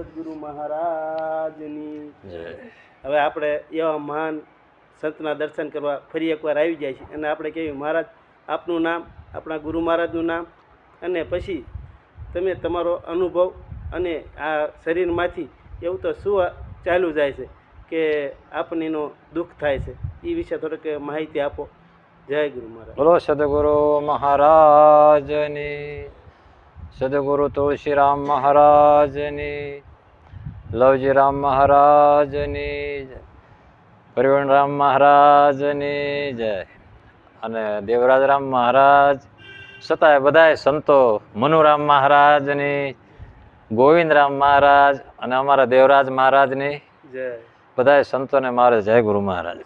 સદગુરુ મહારાજની. હવે આપણે એવા મહાન સંતના દર્શન કરવા ફરી એકવાર આવી જાય છે. અને આપણે કહેવું મહારાજ આપનું નામ આપણા ગુરુ મહારાજનું નામ અને પછી તમે તમારો અનુભવ અને આ શરીરમાંથી એવું તો શું ચાલુ જાય છે કે આપણીનો દુઃખ થાય છે. એ વિશે થોડીક માહિતી આપો. જય ગુરુ મહારાજ. બોલો સદગુરુ મહારાજની. સદગુરુ તુલસીરામ મહારાજની. લવજીરામ મહારાજની જય. પરિવણરામ મહારાજની જય. અને દેવરાજ રામ મહારાજ છતાંય બધાય સંતો મનુરામ મહારાજની ગોવિંદ રામ મહારાજ અને અમારા દેવરાજ મહારાજની જય. બધાય સંતોને મારે જય ગુરુ મહારાજ.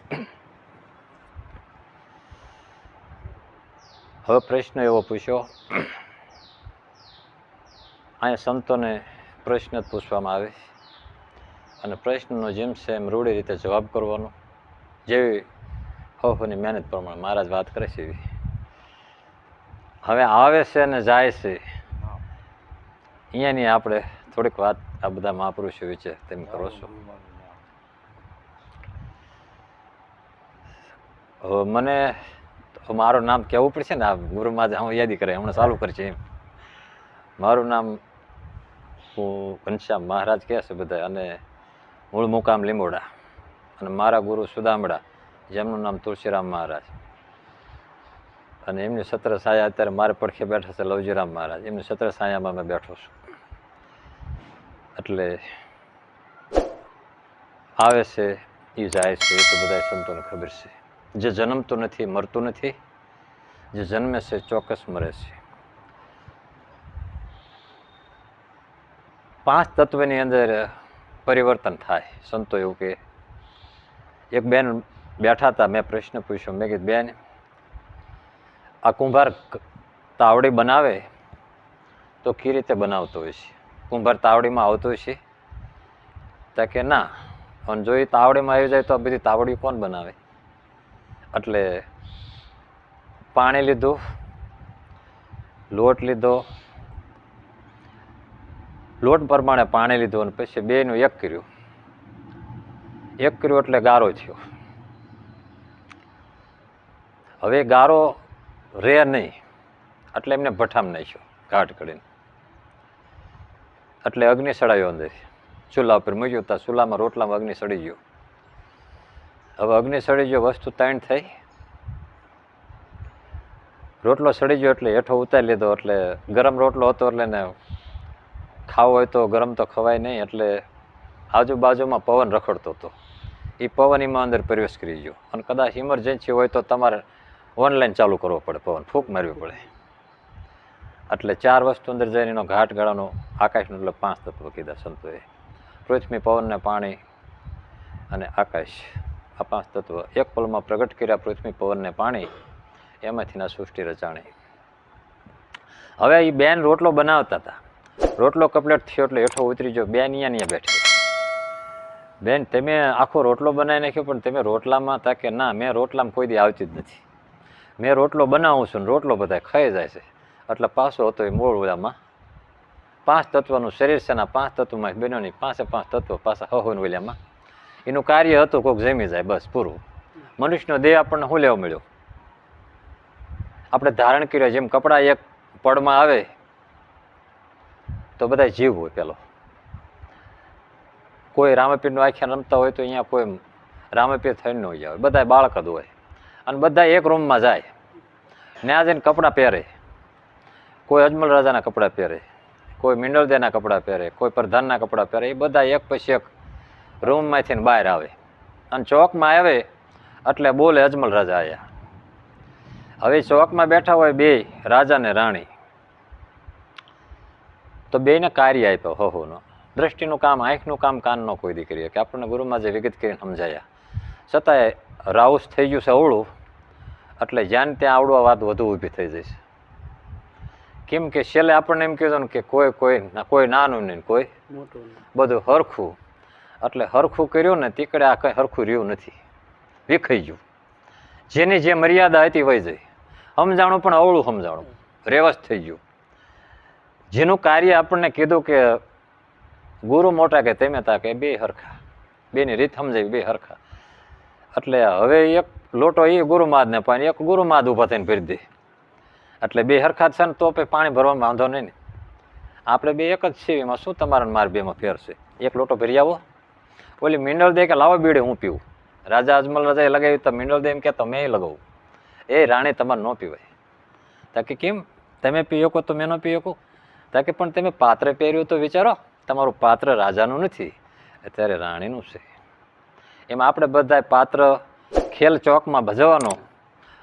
હવે પ્રશ્ન એવો પૂછ્યો. અહીંયા સંતોને પ્રશ્ન જ પૂછવામાં આવે. અને પ્રશ્નનો જેમ છે એમ રૂઢી રીતે જવાબ કરવાનો, જેવી હવની મહેનત પ્રમાણે મહારાજ વાત કરે છે એવી. હવે આવે છે અને જાય છે, અહીંયાની આપણે થોડીક વાત આ બધા મહાપુરુષો વિશે તેમ કરો છો. મને મારું નામ કહેવું પડશે ને આ ગુરુમાં હું યાદી કરે, હમણાં ચાલુ કરશે એમ. મારું નામ હું ઘનશ્યામ મહારાજ કહે છે બધા અને મૂળ મુકામ લીંબોડા અને મારા ગુરુ સુદામડા, જેમનું નામ તુલસીરામ મહારાજ. અને એમની સત્ર સાયા અત્યારે મારે પડખે બેઠા છે લવજીરામ મહારાજ. એમની સત્ર સાયામાં મેં બેઠો છું. એટલે આવે છે એ જાય છે, એ તો બધા સંતોને ખબર છે. જે જન્મતું નથી, મરતું નથી, જે જન્મે છે, ચોક્કસ મરે છે. પાંચ તત્વની અંદર પરિવર્તન થાય. સંતો એવું કે એક બેન બેઠા હતા, મેં પ્રશ્ન પૂછ્યો. મેં કીધું, બેન, આ કુંભાર તાવડી બનાવે તો કઈ રીતે બનાવતો હોય છે? કુંભાર તાવડીમાં આવતો હોય છે? તો કે, ના અને જો એ તાવડીમાં આવી જાય તો આ બધી તાવડી કોણ બનાવે? એટલે પાણી લીધું, લોટ લીધો લોટ પ્રમાણે પાણી લીધું અને પછી બેનું એક કર્યું. એક કર્યું એટલે ગારો થયો. હવે ગારો રે નહીં. એટલે એમને ભઠામ નાખ્યો, ઘાટ કરીને. એટલે અગ્નિ સડાયો અંદર. ચૂલા ઉપર મૂક્યો તા ચૂલામાં રોટલામાં અગ્નિ સડી ગયો. હવે અગ્નિ સડી ગયો, વસ્તુ તાણ થઈ. રોટલો સડી ગયો એટલે હેઠો ઉતારી લીધો એટલે ગરમ રોટલો હતો એટલે ને ખાવો હોય તો ગરમ તો ખવાય નહીં, એટલે આજુબાજુમાં પવન રખડતો હતો. એ પવન એમાં અંદર પ્રવેશ કરી ગયો. અને કદાચ ઇમરજન્સી હોય તો તમારે ઓનલાઈન ચાલુ કરવો પડે પવન, ફૂંક મારવી પડે. એટલે ચાર વસ્તુ અંદર જઈને એનો ઘાટ ગાળાનો આકાશનું એટલે પાંચ તત્વ કીધા સંતોએ. પૃથ્વી પવનને પાણી અને આકાશ. આ પાંચ તત્વ એક પલમાં પ્રગટ કર્યા પૃથ્વી પવનને પાણી. એમાંથી ના સૃષ્ટિ રચાણી. હવે એ બેન રોટલો બનાવતા હતા. રોટલો કમ્પ્લીટ થયો એટલે હેઠો ઉતરી ગયો. બેન અહીંયા અહીંયા બેઠી. બેન, તમે આખો રોટલો બનાવી નાખ્યો, પણ તમે રોટલામાં તા કે ના, મેં રોટલામાં કોઈ દી આવતી જ નથી. મેં રોટલો બનાવું છું ને રોટલો બધા ખાઈ જાય છે. એટલે પાછો હતો એ મૂળ ઓલામાં પાંચ તત્વનું શરીર છે ને પાંચ તત્વમાં બન્યો પાંચે પાંચ તત્વ પાછા હહોન ઓલામાં એનું કાર્ય હતું કોઈક જમી જાય, બસ, પૂરું. મનુષ્યનો દેહ આપણને શું લેવા મળ્યો? આપણે ધારણ કર્યો, જેમ કપડાં એક પડમાં આવે તો બધા જીવ હોય પેલો. કોઈ રામપીરનું આખ્યાન રમતા હોય તો અહીંયા કોઈ રામપીર થઈને ન હોય બધા બાળક જ હોય. અને બધા એક રૂમમાં જાય. ત્યાં જઈને કપડાં પહેરે. કોઈ અજમલ રાજાના કપડાં પહેરે. કોઈ મિંડળદેના કપડાં પહેરે. કોઈ પ્રધાનના કપડાં પહેરે. એ બધા એક પછી એક રૂમમાંથી ને બહાર આવે. અને ચોકમાં આવે એટલે બોલે અજમલ રાજા આવ્યા હવે ચોકમાં બેઠા હોય બે રાજા ને રાણી. તો બેને કાર્ય આપ્યો હોહોનો. દ્રષ્ટિનું કામ આંખનું કામ કાનનો કોઈ દીકરી કે આપણને ગુરુમાં જે વિગત કરીને સમજાયા. છતાંય રાઉસ થઈ ગયું છે અવળું એટલે જ્યાં ત્યાં આવડવા વાત વધુ ઊભી થઈ જશે. કેમ કે છેલ્લે આપણને એમ કીધું ને કે કોઈ કોઈ કોઈ નાનું નહીં કોઈ બધું હરખું. એટલે હરખું કર્યું ને તીકડે આ કંઈ હરખું રહ્યું નથી. વિખાઈ ગયું. જેની જે મર્યાદા હતી વહી જઈ. સમજાણું પણ અવળું સમજાણું. રેવસ થઈ ગયું. જેનું કાર્ય આપણને કીધું કે ગુરુ મોટા કે તેમે તા કે બે હરખા. બેની રીત સમજાવી, બે હરખા. એટલે હવે એક લોટો એ ગુરુમાદને પાણી એક ગુરુમાદ ઊભા થઈને ભરી દે. એટલે બે હરખા છે ને તો પાણી ભરવામાં વાંધો નહીં આપણે બે એક જ છીએ એમાં શું તમારા માર બેમાં ફેર છે? એક લોટો ભરી આવો. ઓલી મિનરલ દે કે લાવો બીડે હું પીવું. રાજા અજમલ રાજાએ લગાવી તો મિનરલ દે એમ કે તમે લગાવું. એ રાણી તમારે ન પીવાય. તાકી કેમ? તમે પીઓ કો તો મેં ન પી શકું તાકે પણ તમે પાત્ર પહેર્યું તો વિચારો, તમારું પાત્ર રાજાનું નથી, અત્યારે રાણીનું છે. એમાં આપણે બધા પાત્ર ખેલ ચોકમાં ભજવવાનું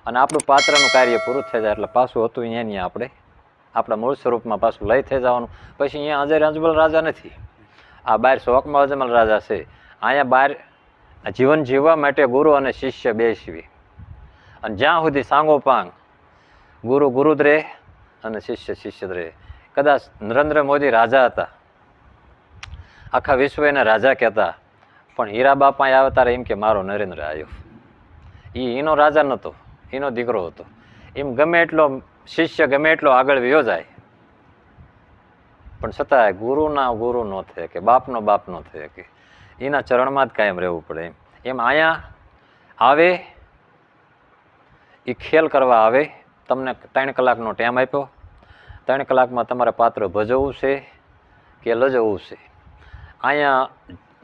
અને આપણું પાત્રનું કાર્ય પૂરું થઈ જાય એટલે પાછું હતું અહીંયા નહીં આપણે. આપણા મૂળ સ્વરૂપમાં પાછું લઈ થઈ જવાનું. પછી અહીંયા અજય અજમલ રાજા નથી. આ બહાર શોકમાં અજમલ રાજા છે. અહીંયા બહાર જીવન જીવવા માટે ગુરુ અને શિષ્ય બેસવી. અને જ્યાં સુધી સાંગોપાંગ ગુરુ ગુરુ જ રહે અને શિષ્ય શિષ્ય રહે કદાચ નરેન્દ્ર મોદી રાજા હતા. આખા વિશ્વ એને રાજા કહેતા. પણ હીરા બાપાએ આવે ત્યારે એમ કે, મારો નરેન્દ્ર આવ્યો એ એનો રાજા નહોતો એનો દીકરો હતો. એમ ગમે એટલો શિષ્ય, ગમે એટલો આગળ વ્યો જાય. પણ છતાંય ગુરુના ગુરુ ન થાય કે, બાપનો બાપ ન થાય કે, એના ચરણમાં જ કાયમ રહેવું પડે એમ. એમ અહીંયા આવે એ ખેલ કરવા આવે. તમને ત્રણ કલાકનો ટાઈમ આપ્યો. ત્રણ કલાકમાં તમારે પાત્ર ભજવવું છે કે લજવવું છે? અહીંયા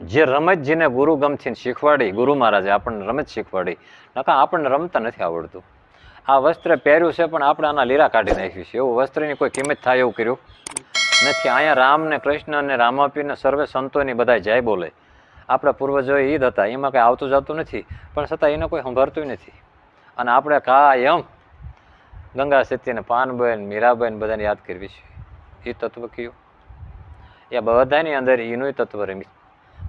જે રમત જેને ગુરુ ગમથી શીખવાડી, ગુરુ મહારાજે આપણને રમત શીખવાડી નકા આપણને રમતા નથી આવડતું. આ વસ્ત્ર પહેર્યું છે પણ આપણે આના લીરા કાઢી નાખ્યું છે. એવું વસ્ત્રની કોઈ કિંમત થાય એવું કર્યું નથી. અહીંયા રામ ને કૃષ્ણ અને રામાપીને સર્વે સંતોની બધા જાય બોલે. આપણા પૂર્વજો જ હતા. એમાં કંઈ આવતું જતું નથી. પણ છતાં એને કોઈ સંભાળતું નથી. અને આપણે કાયમ ગંગા સતીને પાનબેન મીરાબેન બધાને યાદ કરવી છે. એ તત્વ કયું? એ બધાની અંદર એનું તત્વ રમી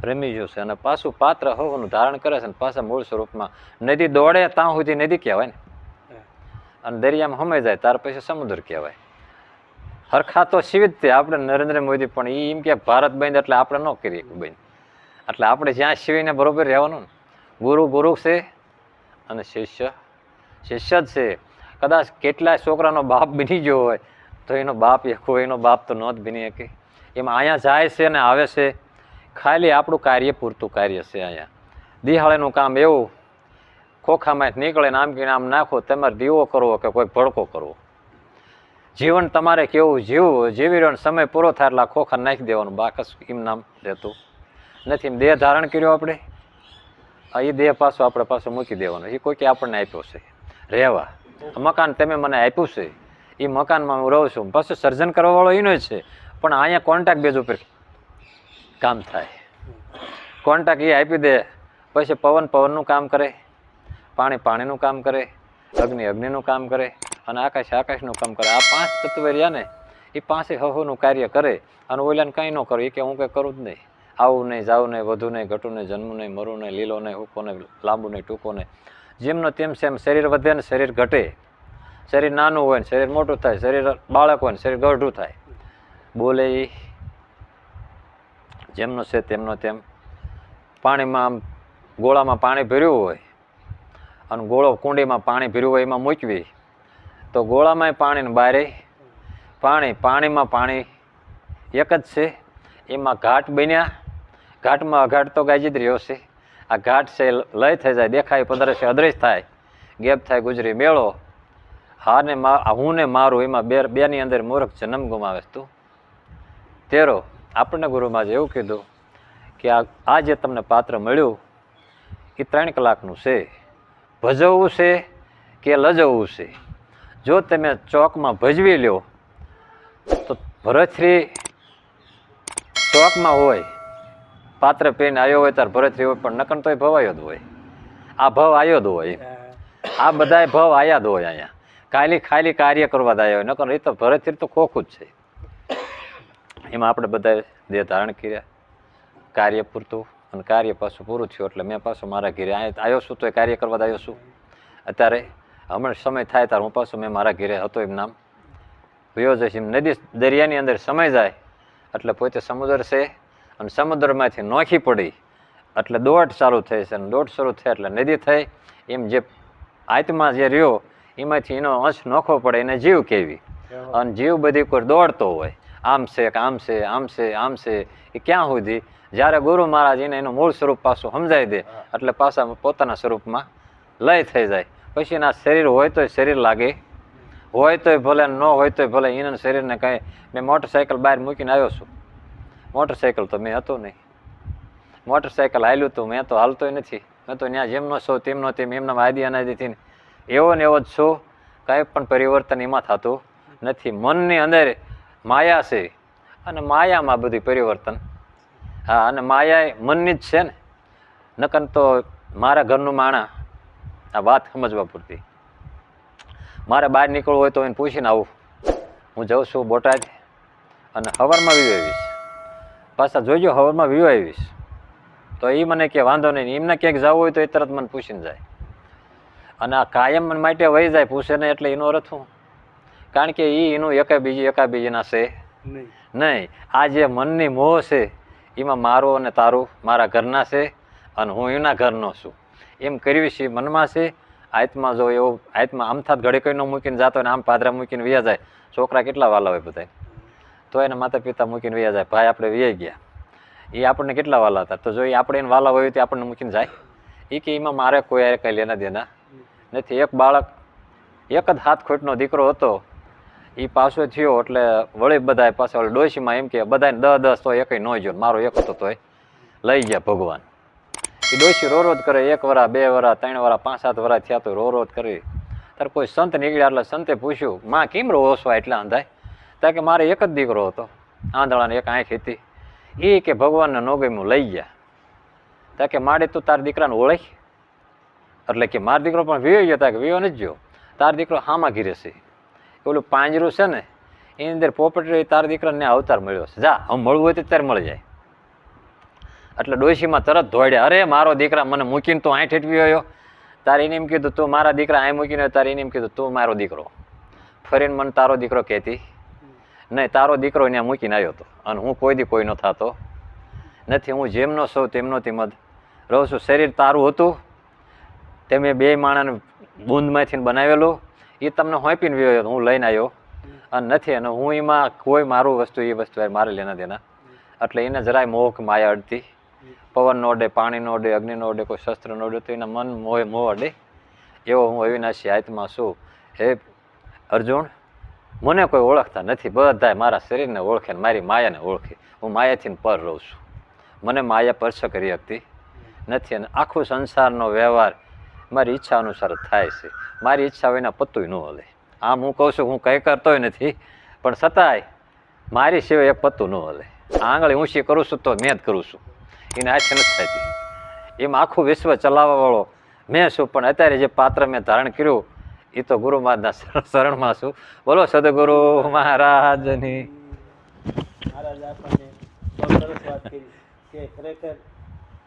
રમી ગયું છે અને પાછું પાત્ર હોવાનું ધારણ કરે છે અને પાછા મૂળ સ્વરૂપમાં નદી દોડે ત્યાં સુધી નદી કહેવાય ને. અને દરિયામાં હમાઈ જાય ત્યાર પછી સમુદ્ર કહેવાય. હરખા તો શિવિત છે આપણે નરેન્દ્ર મોદી પણ એ એમ કે ભારત બંધ એટલે આપણે ન કરીએ બંધ. એટલે આપણે જ્યાં શિવીને બરોબર રહેવાનું ગુરુ ગુરુ છે અને શિષ્ય. શિષ્ય જ છે. કદાચ કેટલાય છોકરાનો બાપ બની ગયો હોય, તો એનો બાપ એ કોઈ એનો બાપ તો ન જ બની શકે. એમાં અહીંયા જાય છે અને આવે છે. ખાલી આપણું કાર્ય પૂરતું કાર્ય છે અહીંયા. દિહાળીનું કામ એવું, ખોખામાં નીકળે ને આમ કે આમ નાખો, તમારે દીવો કરવો કે કોઈ ભડકો કરવો? જીવન તમારે કેવું જીવવું જીવી રહ્યો સમય પૂરો થાય એટલે ખોખા નાખી દેવાનું, બાકસ એમ નામ રહેતું નથી દેહ ધારણ કર્યો આપણે? એ દેહ પાછો આપણે પાછો મૂકી દેવાનો. એ કોઈ કે આપણને આપ્યો છે. રહેવા. મકાન તમે મને આપ્યું છે. એ મકાનમાં હું રહું છું. પાછું સર્જન કરવાવાળો એનો જ છે. પણ અહીંયા કોન્ટ્રાક્ટ બેઝ ઉપર કામ થાય. કોન્ટ્રાક્ટ એ આપી દે. પછી પવન, પવનનું કામ કરે. પાણી, પાણીનું કામ કરે. અગ્નિ, અગ્નિનું કામ કરે. અને આકાશ, આકાશનું કામ કરે. આ પાંચ તત્વ રહ્યા ને એ પાંચે હહોનું કાર્ય કરે. અને ઓલાને કંઈ ન કરું. એ કે હું કંઈ કરું જ નહીં. આવું નહીં, જાવું નહીં, વધુ નહીં, ઘટું નહીં, જન્મું નહીં, મરું નહીં લીલો નહીં હૂકો નહીં લાંબુ નહીં ટૂંકો નહીં જેમનો તેમ સેમ શરીર વધે ને શરીર ઘટે. શરીર નાનું હોય ને શરીર મોટું થાય, શરીર બાળક હોય ને શરીર ગઢું થાય. બોલે જેમનો છે તેમનો તેમ પાણીમાં આમ ગોળામાં પાણી ભર્યું હોય અને ગોળો કુંડીમાં પાણી ભર્યું હોય એમાં મૂકવી, તો ગોળામાંય પાણીને બારે પાણી, પાણીમાં પાણી એક જ છે. એમાં ઘાટ બન્યા. ઘાટમાં અઘાટ તો ગાજી જ રહ્યો છે. આ ઘાટ છે, લય થઈ જાય, દેખાય, પંદરસે અદ્રશ્ય થાય, ગેપ થાય, ગુજરી, મેળો. હાને મા હું ને મારું, એમાં બે, બેની અંદર મૂર્ખ જન્મ ગુમાવે તું. તેરો, આપણને ગુરુમાં એવું કીધું કે આ આ જે તમને પાત્ર મળ્યું એ ત્રણ કલાકનું છે. ભજવવું છે કે લજવવું છે? જો તમે ચોકમાં ભજવી લ્યો, તો ભરતશ્રી ચોકમાં હોય. પાત્ર પહેરીને આવ્યો હોય ત્યારે ભરત હોય પણ નકન તોય ભવાયો જ હોય. આ ભવ આવ્યો જ હોય. આ બધાય ભવ આયા જ હોય અહીંયા. ખાલી ખાલી કાર્ય કરવા જ આવ્યો હોય નકર એ તો ભરત તો ખોખું જ છે. એમાં આપણે બધા દેહ ધારણ કર્યા. કાર્ય પૂરતું અને કાર્ય પાછું પૂરું થયું એટલે મેં પાછું મારા ઘરે આવ્યો છું તો એ કાર્ય કરવા જ આવ્યો છું. અત્યારે હમણાં સમય થાય ત્યારે હું પાછું મેં મારા ઘેરે હતો એમ નામ. વયો જશે એમ નદી દરિયાની અંદર સમય જાય એટલે પોતે સમુદ્ર છે અને સમુદ્રમાંથી નોખી પડી. એટલે દોટ ચાલુ થઈ છે અને દોટ શરૂ થઈ એટલે નદી થઈ. એમ જે આત્મા જે રહ્યો એમાંથી એનો અંશ નોખો પડે એને જીવ કેવી. અને જીવ બધી કોઈ દોડતો હોય. આમ છે કે આમ છે આમ છે આમ છે એ ક્યાં સુધી? જ્યારે ગુરુ મહારાજ એને એનું મૂળ સ્વરૂપ પાછું સમજાવી દે એટલે પાછા પોતાના સ્વરૂપમાં લય થઈ જાય. પછી એના શરીર હોય તોય શરીર લાગે. હોય તોય ભલે ન હોય તોય ભલે એના શરીરને કંઈ. મેં મોટરસાઇકલ બહાર મૂકીને આવ્યો છું. મોટરસાઇકલ તો મેં હતું નહીં. મોટરસાઇકલ હાલ્યું હતું મેં તો હાલતો નથી. મેં તો ત્યાં જેમનો છો તેમનો તેમ એમના આદિ અનાદિથી એવો ને એવો જ છું. કાંઈ પણ પરિવર્તન એમાં થતું નથી. મનની અંદર માયા છે અને માયામાં બધું પરિવર્તન. હા, અને માયા મનની જ છે ને. નકન તો મારા ઘરનું માણા આ વાત સમજવા પૂરતી. મારે બહાર નીકળવું હોય તો એને પૂછીને આવું. હું જાઉં છું બોટાદ અને હવારમાં વ્યૂ આવીશ. પાછા જોઈજો હવામાં વ્યૂ આવીશ તો એ મને કે વાંધો નહીં. એમને ક્યાંક જવું હોય તો એ તરત મને પૂછીને જાય. અને આ કાયમ મને માટે વહી જાય પૂછે ને એટલે એનો અર્થ હું કારણ કે એ એનું એકા બીજી એકા બીજીના છે. નહીં. નહીં. આ જે મનની મોહ છે એમાં મારું અને તારું મારા ઘરના છે અને હું એના ઘરનો છું. એમ કરવી છે મનમાં છે. આત્મા જો એવો આત્મા આમથા જ ઘડી કોઈ ન મૂકીને જતો ને આમ પાદરા મૂકીને વ્યા જાય. છોકરા કેટલા વાલા હોય બધા તો એના માતા પિતા મૂકીને વ્યા જાય. ભાઈ, આપણે વ્યાઈ ગયા. એ આપણને કેટલા વાલા હતા? તો જો એ આપણે એને વાલા હોય તો આપણને મૂકીને જાય. એ કે એમાં મારે કોઈ હારે કંઈ લેના દેના. નથી, એક બાળક, એક જ હાથ ખોટનો દીકરો હતો. એ પાછો થયો એટલે વળી બધાએ પાછા ઓલી ડોશીમાં એમ કે બધાને દસ દસ તો એકય ન ગયો મારો એક હતો તોય. લઈ ગયા ભગવાન. એ ડોશી રો રોજ કરે. એક વરા, બે વરા, ત્રણ વરા, પાંચ, સાત વરા થયા તો રો રોજ કરી. ત્યારે કોઈ સંત નીકળ્યા એટલે સંતે પૂછ્યું, માં કેમ રો ઓછો એટલા અંધાય. ત્યાં કે મારે એક જ દીકરો હતો, આંધળાને એક આંખ હતી. એ કે ભગવાનને નો ગમ્યું, લઈ ગયા. ત્યાં કે માડે તું તારા દીકરાને ઓળખ. એટલે કે મારો દીકરો પણ વિયો ગયો ત્યાં કે વિયો નથી ગયો. તાર દીકરો હામાં ઘીરે છે. ઓલું પાંજરું છે ને, એની અંદર પોપટ તાર દીકરાને અવતાર મળ્યો છે. જા, હવે મળવું હોય તો ત્યારે મળી જાય. એટલે ડોશીમાં તરત ધોડ્યા અરે, મારો દીકરા મને મૂકીને તું આઠ હેઠવી આવ્યો. તારે એને એમ કીધું, તું મારા દીકરા અહીં મૂકીને તારે એને એમ કીધું, તું મારો દીકરો. ફરીને મને તારો દીકરો કહેતી. નહીં, તારો દીકરો ત્યાં મૂકીને આવ્યો હતો. અને હું કોઈ દી કોઈનો થતો. નથી, હું જેમનો સૌ તેમનો તેમજ રહું છું, શરીર તારું હતું. તે મેં બે માણાને બૂંદમાંથી બનાવેલું. એ તમને હોંપીને વ્યો હું લઈને આવ્યો. અને નથી, અને હું એમાં કોઈ મારું વસ્તુ, એ વસ્તુ મારે લેના દેના. એટલે એને જરાય મોહ માયા અડતી પવનનો અડે પાણીનો અડે અગ્નિનો અડે, કોઈ શસ્ત્ર નો અડે, તો એના મન મોહ મોહ અડે. એવો હું અવિનાશી આત્મા છું. હે અર્જુન મને કોઈ ઓળખતા નથી, બધાય મારા શરીરને ઓળખે મારી માયાને ઓળખે. હું માયાથી પર રહું છું. મને માયા સ્પર્શ કરી શકતી નથી અને આખો સંસારનો વ્યવહાર મારી ઈચ્છા અનુસાર થાય છે. મારી ઈચ્છા વિના પત્તુંય ન હલે. આમ હું કહું છું, હું કંઈ કરતોય નથી, પણ છતાંય મારી સિવાય એક પત્તું ન હલે. આંગળી ઊંચી કરું છું તો મેં જ કરું છું. એને હાથે નથી થતી એમાં આખું વિશ્વ ચલાવવાવાળો મેં છું, પણ અત્યારે જે પાત્ર મેં ધારણ કર્યું એ તો ગુરુ મહારાજના શરણમાં છું. બોલો સદગુરુ મહારાજની. મહારાજ આપણને સરસ વાત કરી કે ખરેખર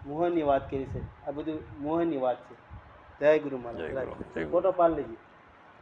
મોહનની વાત કરી છે. આ બધું મોહનની વાત છે. જય ગુરુ મહારાજ. ફોટો પાડી લેજો.